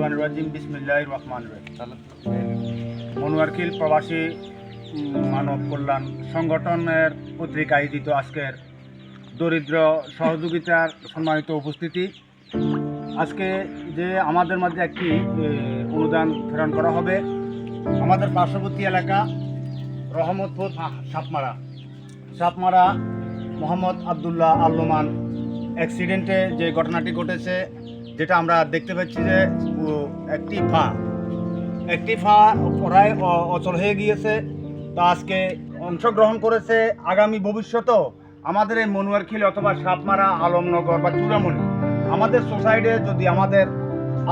রহমান বিসমিল্লাহ রহমান মনোয়ারখিল প্রবাসী মানব কল্যাণ সংগঠনের পত্রিকা আয়োজিত আজকের দরিদ্র সহযোগিতার সম্মানিত উপস্থিতি। আজকে যে আমাদের মধ্যে একটি অনুদান প্রেরণ করা হবে, আমাদের পার্শ্ববর্তী এলাকা রহমতপুর সাপমারা। সাপমারা মোহাম্মদ আবদুল্লাহ আল্লমান অ্যাক্সিডেন্টে যে ঘটনাটি ঘটেছে যেটা আমরা দেখতে পাচ্ছি যে একটি ফা। একটি ফা প্রায় অচল হয়ে গিয়েছে। তো আজকে অংশগ্রহণ করেছে আগামী ভবিষ্যতেও আমাদের এই মনুয়ারখিল অথবা সাপমারা, আলমনগর বা চূড়ামণি। আমাদের সোসাইটিতে যদি আমাদের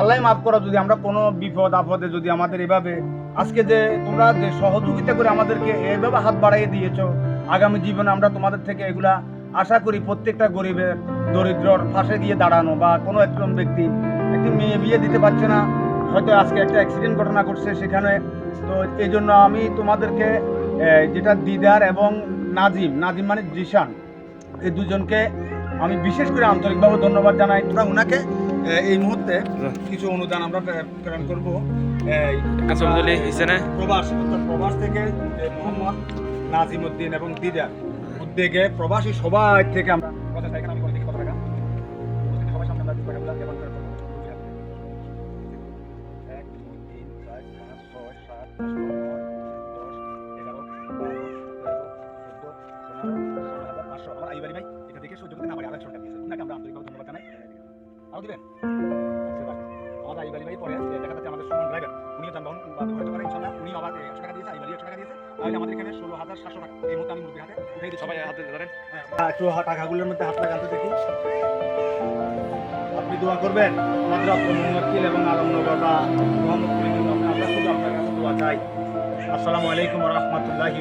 আল্লাহ মাফ করা, যদি আমরা কোনো বিপদ, আপদে যদি আমাদের এভাবে আজকে যে তোমরা যে সহযোগিতা করে আমাদেরকে এভাবে হাত বাড়াইয়ে দিয়েছ, আগামী জীবনে আমরা তোমাদের থেকে এগুলা আশা করি প্রত্যেকটা গরিবের দরিদ্রর পাশে গিয়ে দাঁড়ানো বা কোনো একজন ব্যক্তি একটি মেয়ে বিয়ে দিতে পারছে না হয়তো আজকে একটা অ্যাক্সিডেন্ট ঘটনা ঘটছে সেখানে। তো এই জন্য আমি তোমাদেরকে যেটা দিদার এবং নাজিম নাজিম মানে জিশান এই দুজনকে আমি বিশেষ করে আন্তরিকভাবে ধন্যবাদ জানাই। তোমরা ওনাকে এই মুহূর্তে কিছু অনুদান আমরা প্রে- প্রেরণ করব। না প্রবাস অর্থাৎ প্রবাস থেকে মোহাম্মদ নাজিম উদ্দিন এবং দিদার। উদ্যোগে প্রবাসী সবাই থেকে আমরা ভাই এটা দেখে আমরা? আচ্ছা, আমাদের ভাই আমাদের উনিও উনি আবার আমাদের এখানে ষোলো হাজার সাতশো টাকা এই মুহূর্তে আমি মুরগি হাতে সবাই হাতে ধরেন একটু টাকাগুলোর মধ্যে হাত লাগাতে দেখি। আপনি দোয়া করবেন, আমাদের আব্দুল এবং আলমনগর বা মোহাম্মদপুরের জন্য আমরা শুধু আপনার কাছে দোয়া চাই। আসসালামু আলাইকুম রহমতুল্লাহি